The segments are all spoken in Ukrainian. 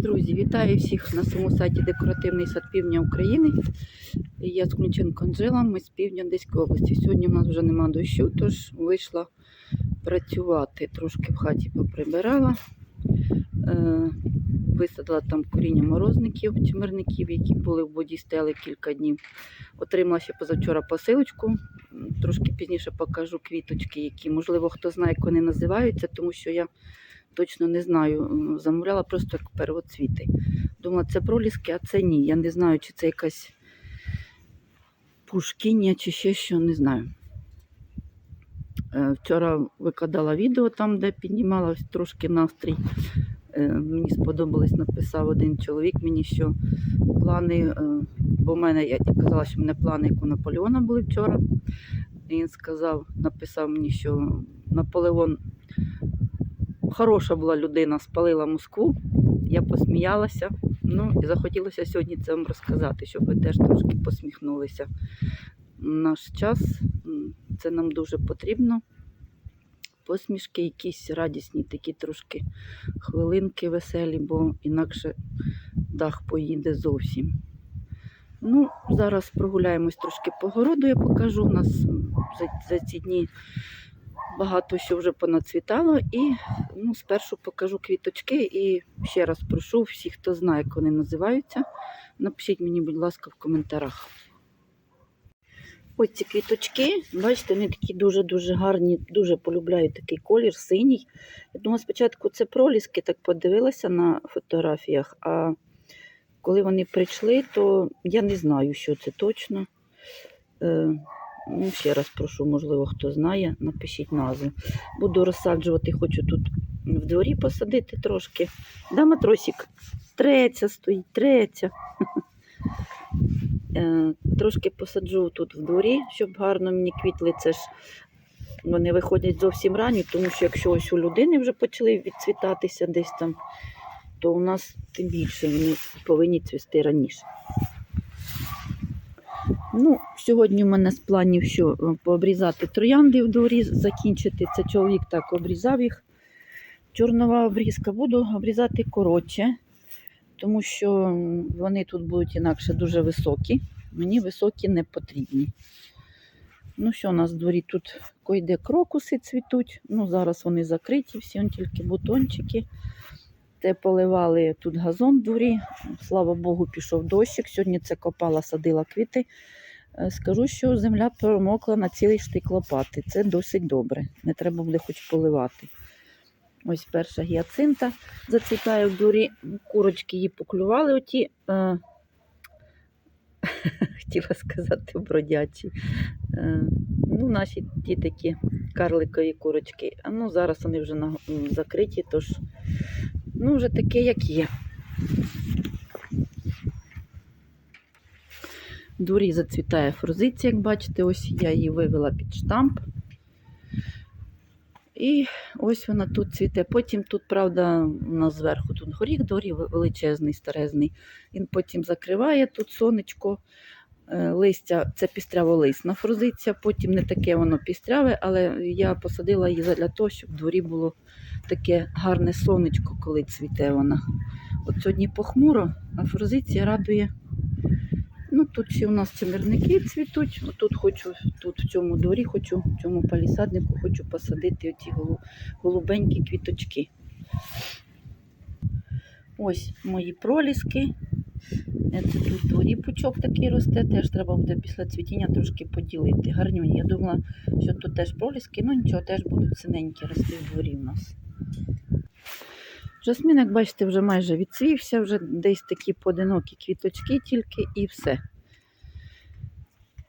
Друзі, вітаю всіх на своєму сайті Декоративний сад Півдня України. Я з Кунченко Анжела, ми з півдня Одеської області. Сьогодні у нас вже нема дощу, тож вийшла працювати. Трошки в хаті поприбирала. Е, висадила там коріння морозників, чимирників, які були в воді стели кілька днів. Отримала ще позавчора посилочку. Трошки пізніше покажу квіточки, які, можливо, хто знає, як вони називаються, тому що я точно не знаю. Замовляла просто як первоцвіти. Думала, це проліски, а це ні. Я не знаю, чи це якась пушкіння, чи ще що, не знаю. Е, Вчора викладала відео там, де піднімалась трошки настрій. Е, Мені сподобалось, написав один чоловік мені, що плани, е, бо в мене, я казала, що в мене плани, як у Наполеона були вчора. Він сказав, написав мені, що Наполеон хороша була людина, спалила Москву. Я посміялася. Ну і захотілося сьогодні це вам розказати, щоб ви теж трошки посміхнулися. Наш час це нам дуже потрібно. Посмішки, якісь радісні, такі трошки хвилинки веселі, бо інакше дах поїде зовсім. Ну, зараз прогуляємось трошки по городу, я покажу. У нас за, за ці дні багато що вже понацвітало. І ну, спершу покажу квіточки і ще раз прошу всіх, хто знає, як вони називаються. Напишіть мені, будь ласка, в коментарях. Ось ці квіточки, бачите, вони такі дуже-дуже гарні, дуже полюбляю такий колір, синій. Я думала, спочатку це проліски, так подивилася на фотографіях, а коли вони прийшли, то я не знаю, що це точно. Ну, ще раз прошу, можливо, хто знає, напишіть назву. Буду розсаджувати, хочу тут в дворі посадити трошки. Да, матросик? Третя стоїть, третя. Е, Трошки посаджу тут в дворі, щоб гарно мені квітли. Це ж вони виходять зовсім ранні, тому що якщо ось у людини вже почали відцвітатися десь там, то у нас тим більше вони повинні цвісти раніше. Ну, Сьогодні в мене з планів, що е, пообрізати троянди в дворі, закінчити. Це чоловік так обрізав їх. Чорнова обрізка. Буду обрізати коротше, тому що вони тут будуть інакше дуже високі. Мені високі не потрібні. Ну, що у нас в дворі тут койде крокуси цвітуть. Ну, зараз вони закриті, всі тільки бутончики. Те поливали тут газон в дворі. Слава Богу, пішов дощик. Сьогодні це копала, садила квіти. Е, Скажу, що земля промокла на цілий штик лопати. Це досить добре. Не треба буде хоч поливати. Ось перша гіацинта зацвітає в дворі. Курочки її поклювали оті. Е... Хотіла сказати бродячі. Е... Ну, наші ті такі карликові курочки. А ну зараз вони вже закриті, тож ну, вже таке, як є. В дворі зацвітає форзиція, як бачите, ось я її вивела під штамп. І ось вона тут цвіте. Потім тут, правда, у нас зверху тут горіх дворі величезний, старезний. Він потім закриває тут сонечко. Е, Листя це пістряволисна форзиція, потім не таке воно пістряве, але я посадила її для того, щоб дворі було таке гарне сонечко, коли цвіте вона. От сьогодні похмуро, а форзиція радує. Ну, тут ще у нас цимерники цвітуть. Тут хочу, тут в цьому дворі, хочу, в цьому палісаднику хочу посадити голу- голубенькі квіточки. Ось мої проліски. Е, Це тут в дворі пучок такий росте, теж треба буде після цвітіння трошки поділити. Гарнюні. Я думала, що тут теж проліски, ну нічого, теж будуть синенькі рости в дворі у нас. Жасмін, як бачите, вже майже відцвівся, вже десь такі поодинокі квіточки тільки і все.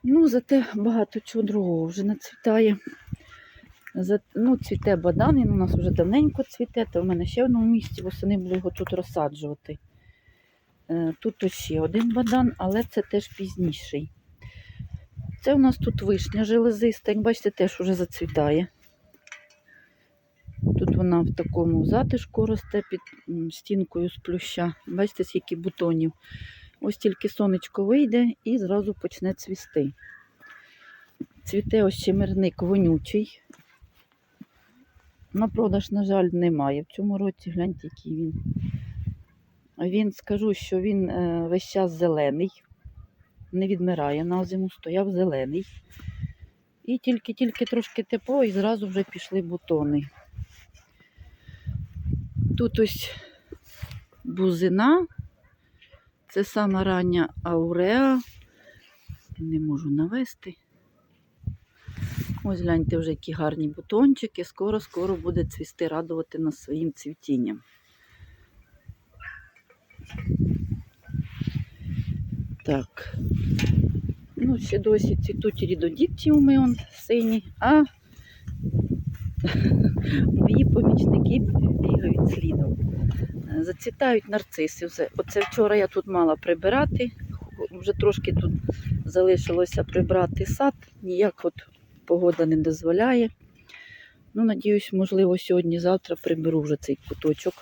Ну, зате багато чого другого вже нацвітає. Ну, цвіте бадан, він у нас вже давненько цвіте, то в мене ще в одному місці восени буду його тут розсаджувати. Е, Тут ще один бадан, але це теж пізніший. Це у нас тут вишня железиста, як бачите, теж вже зацвітає. Тут вона в такому затишку росте під стінкою з плюща. Бачите, скільки бутонів. Ось тільки сонечко вийде і зразу почне цвісти. Цвіте ось чимерник вонючий. На продаж, на жаль, немає. В цьому році гляньте, який він Він скажу, що він е, весь час зелений, не відмирає на зиму, стояв зелений. І тільки-тільки трошки тепло, і зразу вже пішли бутони. Тут ось бузина, це сама рання ауреа. Не можу навести. Ось гляньте вже які гарні бутончики. Скоро-скоро буде цвісти, радувати нас своїм цвітінням. Так. Ну, ще досі цвітуть рідодіктіуми он сині, а мої помічники бігають слідом. Зацвітають нарциси. Оце вчора я тут мала прибирати. Вже трошки тут залишилося прибрати сад. Ніяк от погода не дозволяє. Ну, надіюсь, можливо, сьогодні-завтра приберу вже цей куточок.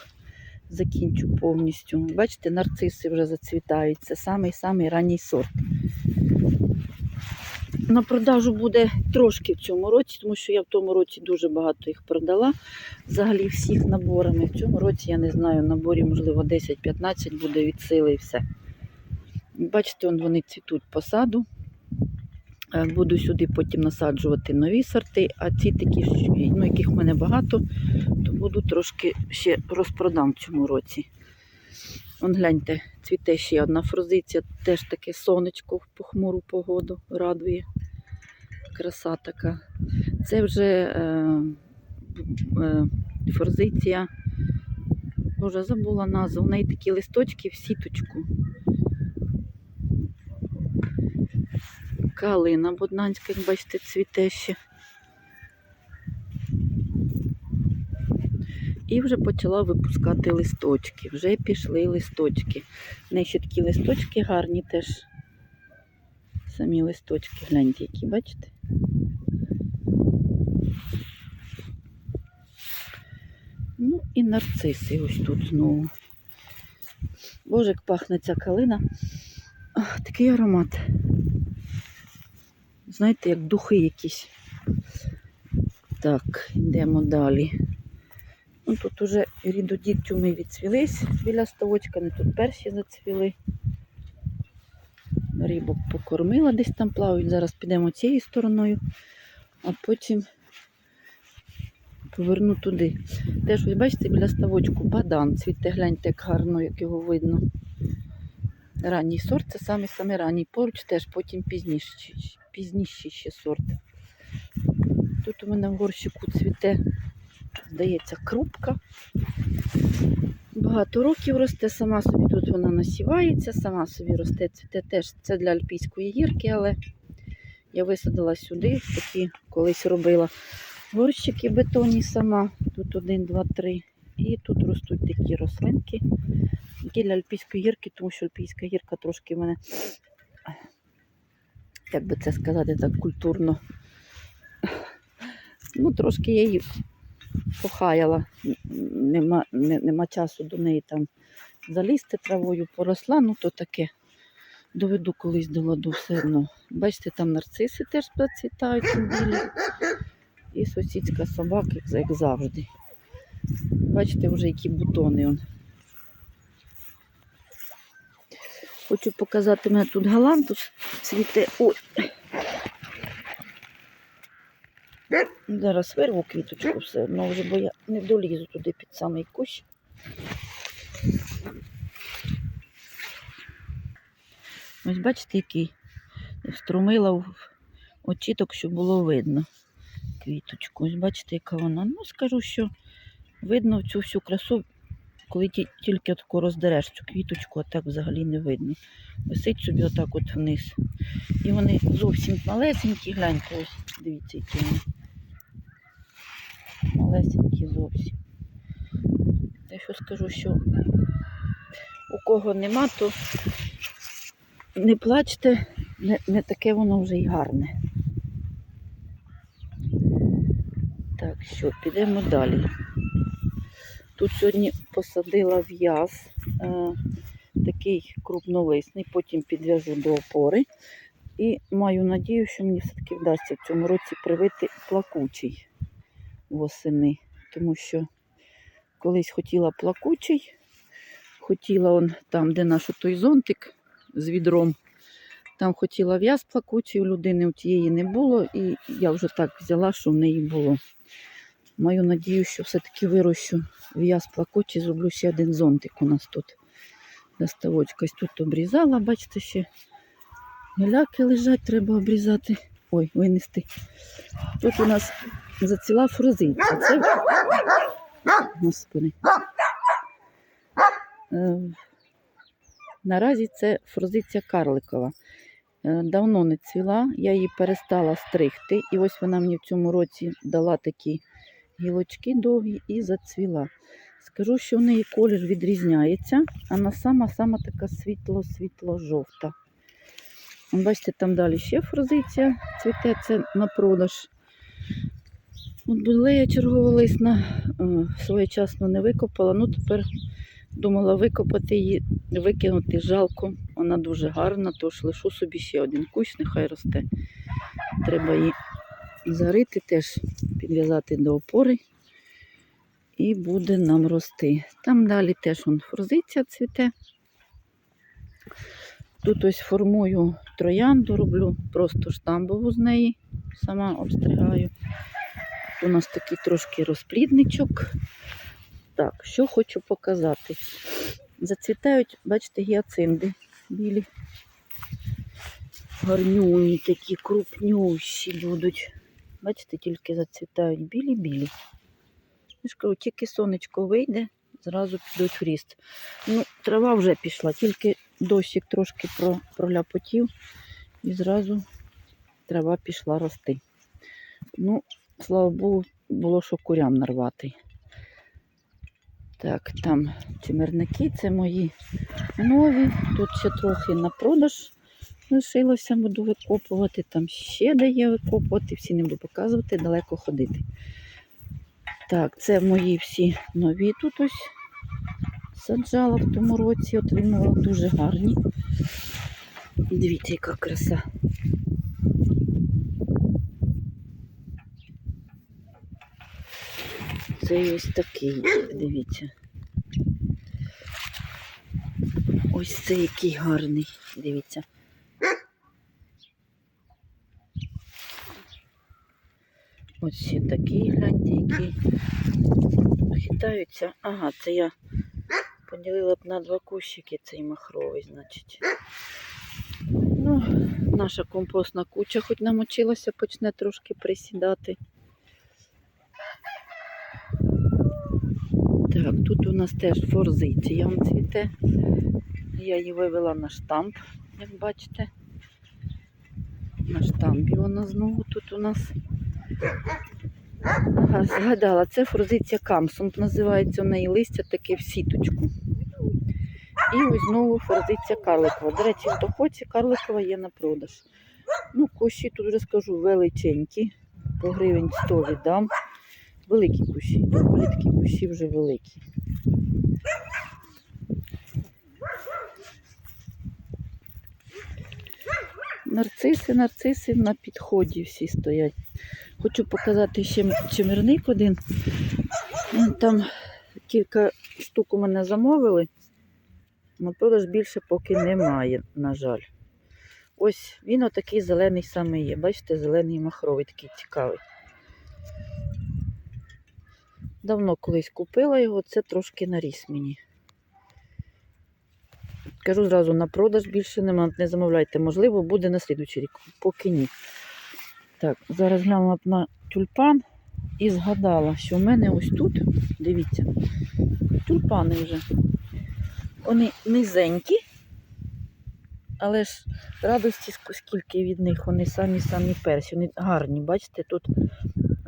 Закінчу повністю. Бачите, нарциси вже зацвітають. Це самий-самий ранній сорт. На продажу буде трошки в цьому році, тому що я в тому році дуже багато їх продала. Взагалі всіх наборами. В цьому році, я не знаю, наборів, можливо, 10-15 буде від сили і все. Бачите, вони цвітуть по саду. Е, Буду сюди потім насаджувати нові сорти, а ці такі, ну, яких в мене багато, то буду трошки ще розпродам в цьому році. Вон гляньте, цвіте ще одна фрозиція, теж таке сонечко в похмуру погоду радує. Краса така. Це вже е, е, форзиція. Боже, забула назву. В неї такі листочки в сіточку. Калина боднанська, як бачите, цвіте ще. І вже почала випускати листочки. Вже пішли листочки. В неї ще такі листочки гарні теж. Самі листочки, гляньте, які, бачите? Ну і нарциси ось тут знову. Боже, як пахне ця калина. Ах, такий аромат. Знаєте, як духи якісь. Так, йдемо далі. Ну, тут уже рідодіктюми відцвілись біля ставочка, не тут перші зацвіли. Рибок покормила, десь там плавають. Зараз підемо цією стороною, а потім поверну туди. Теж, ось бачите, біля ставочку бадан цвіте, гляньте, як гарно, як його видно. Ранній сорт це саме саме ранній. Поруч теж потім пізніший, пізніший ще сорт. Тут у мене в горщику цвіте, здається, крупка. Багато років росте, сама собі тут вона насівається, сама собі росте, цвіте теж. Це для альпійської гірки, але я висадила сюди, такі колись робила горщики бетонні сама. Тут один, два, три. І тут ростуть такі рослинки, які для альпійської гірки, тому що альпійська гірка трошки в мене, як би це сказати, так культурно. Ну, трошки я її похаяла. Нема, не, нема часу до неї там залізти травою, поросла, ну то таке. Доведу колись до ладу все одно. Бачите, там нарциси теж процвітають. І сусідська собака, як- завжди. Бачите, вже які бутони. Он. Хочу показати, мене тут галантус цвіте. Ой. Зараз вирву квіточку все одно вже, бо я не долізу туди під самий кущ. Ось бачите, який струмила в очіток, щоб було видно квіточку. Ось бачите, яка вона. Ну, скажу, що видно цю всю красу, коли ті- тільки отако роздереш цю квіточку, а так взагалі не видно. Висить собі отак от вниз. І вони зовсім малесенькі, гляньте, ось дивіться, які вони. Малесенькі зовсім. Я що скажу, що у кого нема, то не плачте, не, не таке воно вже й гарне. Так, що, підемо далі. Тут сьогодні посадила в'яз, е, такий крупнолисний, потім підв'яжу до опори. І маю надію, що мені все-таки вдасться в цьому році привити плакучий восени. Тому що колись хотіла плакучий, хотіла он там, де наш той зонтик з відром. Там хотіла в'яз плакучий, у людини у тієї не було, і я вже так взяла, що в неї було. Маю надію, що все-таки вирощу в'яз плакучий, зроблю ще один зонтик у нас тут. Доставочка тут обрізала, бачите, ще гіляки лежать, треба обрізати. Ой, винести. Тут у нас заціла фрозиця. Це... Господи. Е, Наразі це фрозиця карликова. Е, Давно не цвіла, я її перестала стригти, і ось вона мені в цьому році дала такі гілочки довгі і зацвіла. Скажу, що в неї колір відрізняється, а вона сама-сама така світло-світло-жовта. Бачите, там далі ще фрозиція цвіте, це на продаж. От будлея чергова лисна, е, своєчасно не викопала, ну тепер думала викопати її, викинути жалко. Вона дуже гарна, тож лишу собі ще один кущ, нехай росте. Треба її зарити, теж підв'язати до опори. І буде нам рости. Там далі теж вон фрозиція цвіте. Тут ось формую троянду, роблю просто штамбову з неї, сама обстригаю. У нас такий трошки розплідничок. Так, що хочу показати. Зацвітають, бачите, гіацинди білі. Гарнюні такі, крупнющі будуть. Бачите, тільки зацвітають білі-білі. Тільки сонечко вийде, зразу підуть в ріст. Ну, трава вже пішла, тільки дощик трошки про, проляпотів і зразу трава пішла рости. Ну, слава Богу, було що курям нарвати. Так, там чимерники, це мої нові. Тут ще трохи на продаж лишилося, буду викопувати. Там ще де є викопувати, всі не буду показувати, далеко ходити. Так, це мої всі нові тут ось саджала в тому році, отримала дуже гарні. Дивіться, яка краса. Це ось такий, дивіться. Ось це який гарний, дивіться. Ось ще такий, гляньте, який. Хитаються. Ага, це я поділила б на два кущики цей махровий, значить. Ну, наша компостна куча хоч намочилася, почне трошки присідати. Так, тут у нас теж форзиція цвіте. Я її вивела на штамп, як бачите. На штампі вона знову тут у нас. Ага, згадала, це форзиція Камсон. Називається у неї листя таке в сіточку. І ось знову форзиція карликова. До речі, в доходці карликова є на продаж. Ну, кущі тут вже скажу величенькі. По гривень 100 віддам. Великі кущі. Такі кущі вже великі. Нарциси, нарциси на підході всі стоять. Хочу показати ще чимирник один. Там кілька штук у мене замовили. На продаж більше поки немає, на жаль. Ось він отакий зелений саме є. Бачите, зелений махровий, такий цікавий. Давно колись купила його, це трошки наріс мені. Кажу зразу, на продаж більше нема, не замовляйте. Можливо, буде на слідуючий рік, поки ні. Так, зараз глянула на тюльпан і згадала, що в мене ось тут, дивіться, тюльпани вже. Вони низенькі, але ж радості скільки від них, вони самі-самі перші. Вони гарні, бачите, тут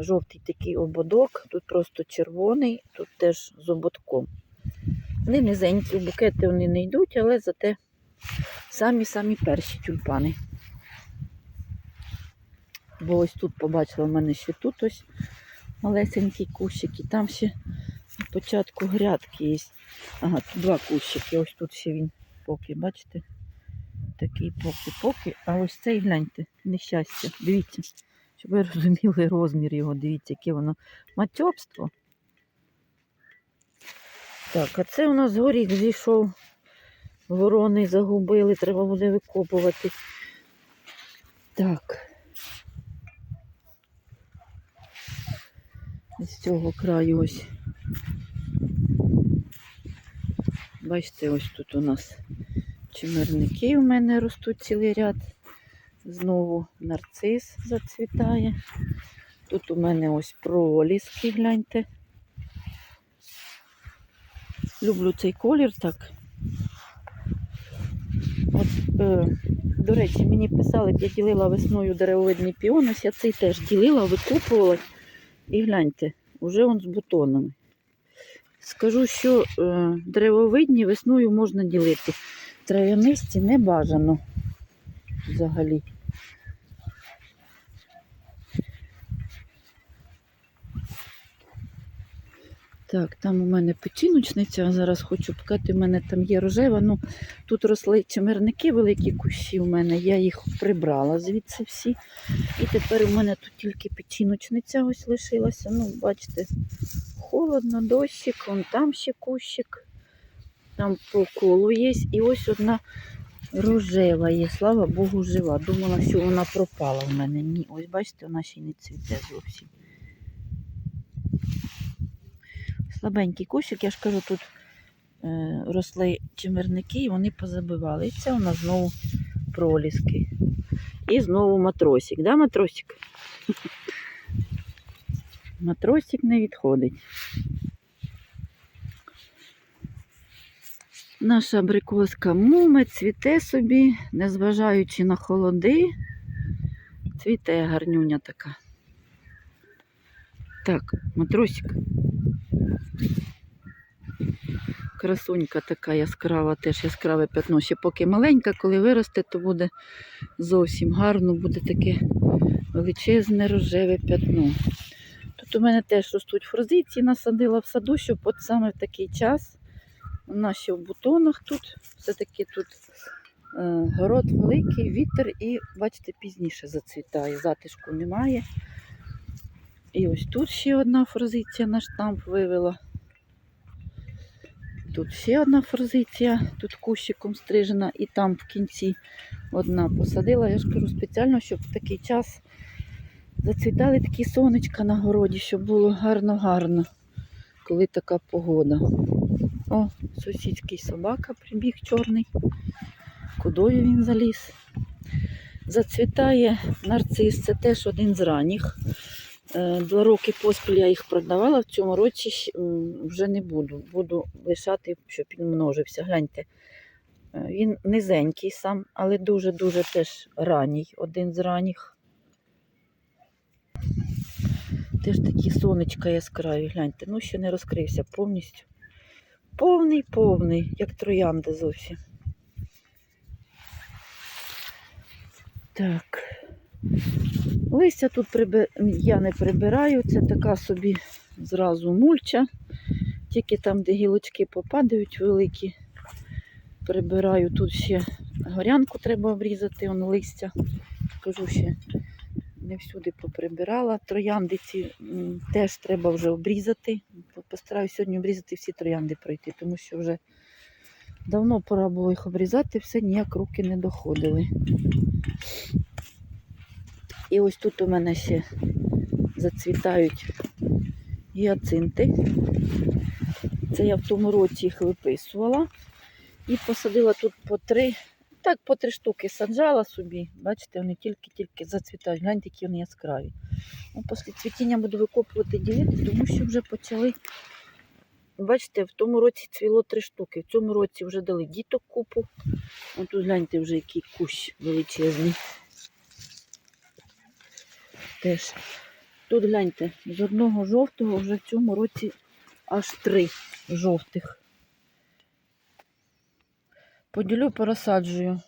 жовтий такий ободок, тут просто червоний, тут теж з ободком. Вони низенькі, в букети вони не йдуть, але зате самі-самі перші тюльпани. Бо ось тут побачила в мене ще тут ось малесенький кущик, і там ще на початку грядки є. Ага, тут два кущики, ось тут ще він поки, бачите? Такий поки-поки. А ось цей гляньте, нещастя. Дивіться, щоб ви розуміли розмір його, дивіться, яке воно матьобство. Так, а це у нас горіх зійшов. Ворони загубили, треба буде викопувати. Так. З цього краю ось. Бачите, ось тут у нас чимерники у мене ростуть цілий ряд. Знову нарцис зацвітає. Тут у мене ось проліски, гляньте. Люблю цей колір так. От, е, до речі, мені писали, я ділила весною деревовидний піон, я цей теж ділила, викупувала. І гляньте, уже он з бутонами. Скажу, що е, деревовидні весною можна ділити. Трав'янисті не бажано взагалі. Так, там у мене печіночниця, зараз хочу показати, у мене там є рожева. Ну, тут росли чимерники, великі кущі у мене, я їх прибрала звідси всі. І тепер у мене тут тільки печіночниця ось лишилася. Ну, бачите, холодно, дощик, вон там ще кущик, там по колу є. І ось одна рожева є, слава Богу, жива. Думала, що вона пропала в мене. Ні, ось бачите, вона ще й не цвіте зовсім. Слабенький кущик, я ж кажу, тут е, росли чимерники і вони позабивали. І це у нас знову проліски. І знову матросик, да, матросик? Матросик не відходить. Наша абрикоска муме цвіте собі, незважаючи на холоди. Цвіте гарнюня така. Так, матросик. Красунька така яскрава, теж яскраве пятно. Ще поки маленька, коли виросте, то буде зовсім гарно, буде таке величезне рожеве пятно. Тут у мене теж ростуть форзиції, насадила в саду, щоб от саме в такий час вона ще в бутонах тут, все-таки тут е, город великий, вітер і, бачите, пізніше зацвітає, затишку немає. І ось тут ще одна форзиція на штамп вивела. Тут ще одна форзиція, тут кущиком стрижена, і там в кінці одна посадила. Я ж кажу спеціально, щоб в такий час зацвітали такі сонечка на городі, щоб було гарно-гарно, коли така погода. О, сусідський собака прибіг чорний. Кудою він заліз. Зацвітає нарцис, це теж один з ранніх. Е, Два роки поспіль я їх продавала, в цьому році вже не буду. Буду лишати, щоб він множився. Гляньте, Е, він низенький сам, але дуже-дуже теж ранній, один з ранніх. Теж такі сонечка яскраві, гляньте, ну ще не розкрився повністю. Повний, повний, як троянда зовсім. Так. Листя тут приби... я не прибираю, це така собі зразу мульча. Тільки там, де гілочки попадають великі, прибираю. Тут ще горянку треба обрізати, он листя. Кажу ще, не всюди поприбирала. Троянди ці теж треба вже обрізати. Постараюсь сьогодні обрізати всі троянди пройти, тому що вже давно пора було їх обрізати, все ніяк руки не доходили. І ось тут у мене ще зацвітають гіацинти. Це я в тому році їх виписувала. І посадила тут по три, так, по три штуки саджала собі. Бачите, вони тільки-тільки зацвітають. Гляньте, які вони яскраві. Ну, після цвітіння буду викопувати ділити, тому що вже почали. Бачите, в тому році цвіло три штуки. В цьому році вже дали діток купу. Ось тут гляньте вже який кущ величезний. Теж. Тут гляньте, з одного жовтого вже в цьому році аж три жовтих. Поділю, порозсаджую.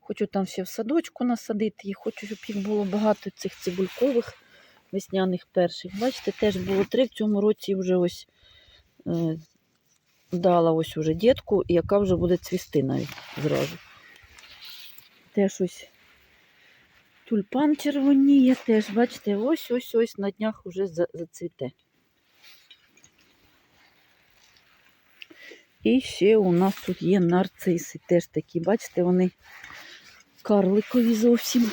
Хочу там ще в садочку насадити їх, хочу, щоб їх було багато цих цибулькових весняних перших. Бачите, теж було три в цьому році вже ось е, дала ось уже дітку, яка вже буде цвісти навіть зразу. Теж ось тюльпан червоніє теж, бачите, ось ось на днях вже за- зацвіте. І ще у нас тут є нарциси. Теж такі, бачите, вони карликові зовсім.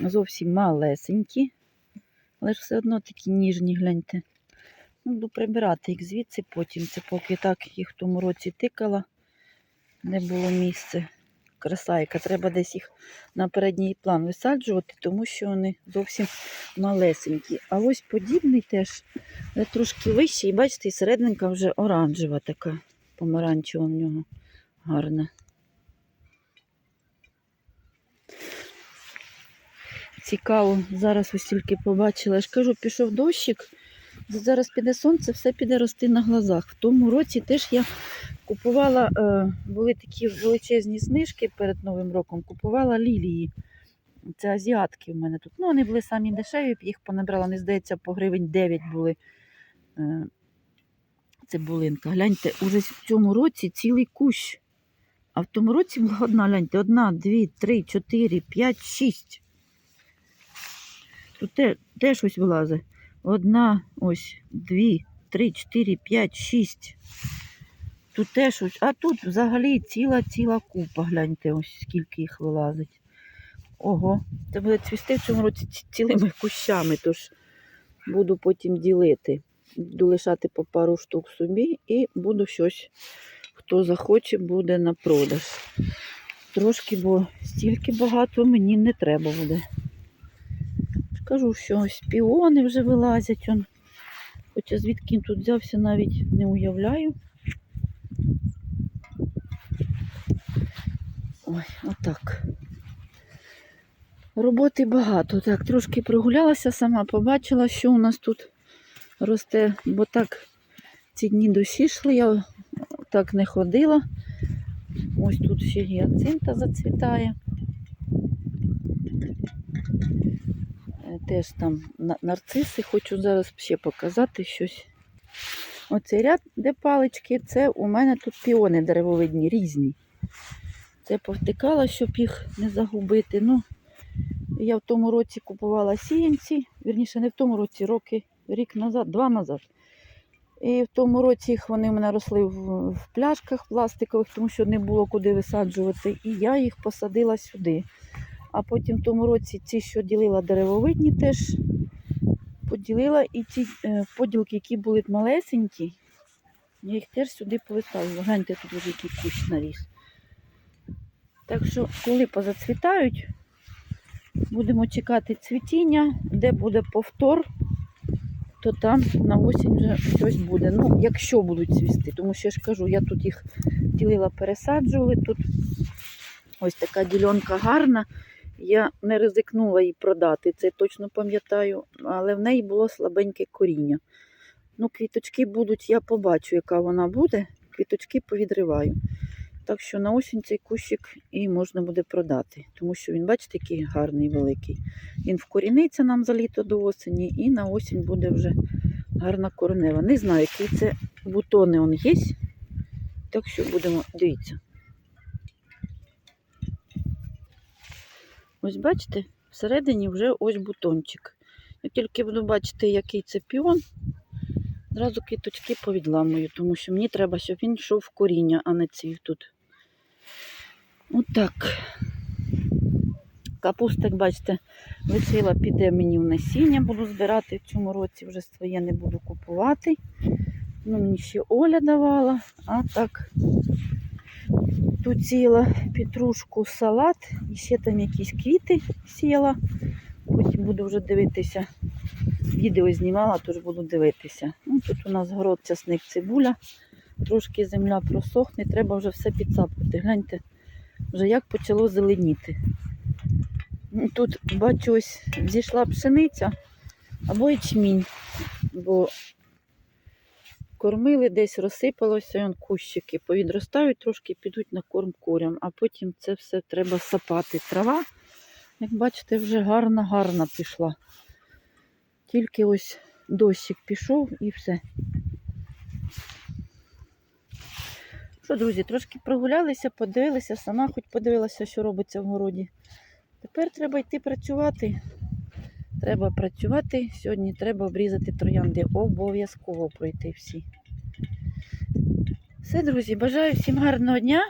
Зовсім малесенькі. Але ж все одно такі ніжні, гляньте. Ну, Буду прибирати їх звідси потім. Це поки так їх в тому році тикала, не було місця. Краса, яка треба десь їх на передній план висаджувати, тому що вони зовсім малесенькі. А ось подібний теж, трошки вищий, бачите, і серединка вже оранжева така, помаранчева в нього гарна. Цікаво, зараз ось тільки побачила. Я ж кажу, пішов дощик, зараз піде сонце, все піде рости на глазах. В тому році теж я купувала, е, були такі величезні знижки перед Новим роком, купувала лілії. Це азіатки в мене тут. Ну, вони були самі дешеві, їх понабрала, не здається, по гривень 9 були. Е, цибулинка. Гляньте, уже в цьому році цілий кущ. А в тому році була одна, гляньте, одна, дві, три, чотири, п'ять, шість. Тут теж ось вилазить. Одна, ось, дві, три, чотири, п'ять, шість. Тут теж ось, а тут взагалі ціла ціла купа. Гляньте, ось скільки їх вилазить. Ого, це буде цвісти в цьому році цілими кущами, тож буду потім ділити. Буду лишати по пару штук собі і буду щось, хто захоче, буде на продаж. Трошки, бо стільки багато мені не треба буде. Скажу, що ось піони вже вилазять. Хоча звідки він тут взявся, навіть не уявляю. Ой, отак. Роботи багато. Так, трошки прогулялася сама, побачила, що у нас тут росте, бо так ці дні дощі йшли, я так не ходила. Ось тут ще гіацинта зацвітає. Е, Теж там нарциси, хочу зараз ще показати щось. Оцей ряд, де палички, це у мене тут піони деревовидні, різні. Це повтикала, щоб їх не загубити. Ну, я в тому році купувала сіянці, вірніше, не в тому році, роки, рік назад, два назад. І в тому році їх вони в мене росли в, в пляшках пластикових, тому що не було куди висаджувати. І я їх посадила сюди. А потім в тому році ці, що ділила деревовидні, теж поділила. І ті е, поділки, які були малесенькі, я їх теж сюди повисаджувала. Гляньте, тут вже який кущ наріс. Так що, коли позацвітають, будемо чекати цвітіння, де буде повтор, то там на осінь вже щось буде. Ну, якщо будуть цвісти, тому що я ж кажу, я тут їх ділила, пересаджували. Тут ось така ділянка гарна. Я не ризикнула її продати, це точно пам'ятаю, але в неї було слабеньке коріння. Ну, квіточки будуть, я побачу, яка вона буде. Квіточки повідриваю. Так що на осінь цей кущик і можна буде продати, тому що він, бачите, який гарний великий. Він вкоріниться нам за літо до осені, і на осінь буде вже гарна коренева. Не знаю, які це бутони он є. Так що будемо, дивіться. Ось бачите, всередині вже ось бутончик. Я тільки буду бачити, який це піон. Зразу квіточки повідламую, тому що мені треба, щоб він йшов в коріння, а не цвів тут. Отак. Капуста, як бачите, лишила, піде мені в насіння, буду збирати в цьому році, вже своє не буду купувати. Ну, мені ще Оля давала, а так тут сіяла петрушку, салат, і ще там якісь квіти сіяла. Потім буду вже дивитися. Відео знімала, тож буду дивитися. Ну, тут у нас город, часник, цибуля. Трошки земля просохне, треба вже все підсапати. Гляньте, вже як почало зеленіти. Ну, Тут, бачу, ось зійшла пшениця або ячмінь, бо кормили десь, розсипалося, і он кущики повідростають, трошки підуть на корм курям, а потім це все треба сапати. Трава, як бачите, вже гарна-гарна пішла. Тільки ось дощик пішов і все. Що, друзі, трошки прогулялися, подивилися, сама хоч подивилася, що робиться в городі. Тепер треба йти працювати. Треба працювати. Сьогодні треба обрізати троянди. Обов'язково пройти всі. Все, друзі, бажаю всім гарного дня.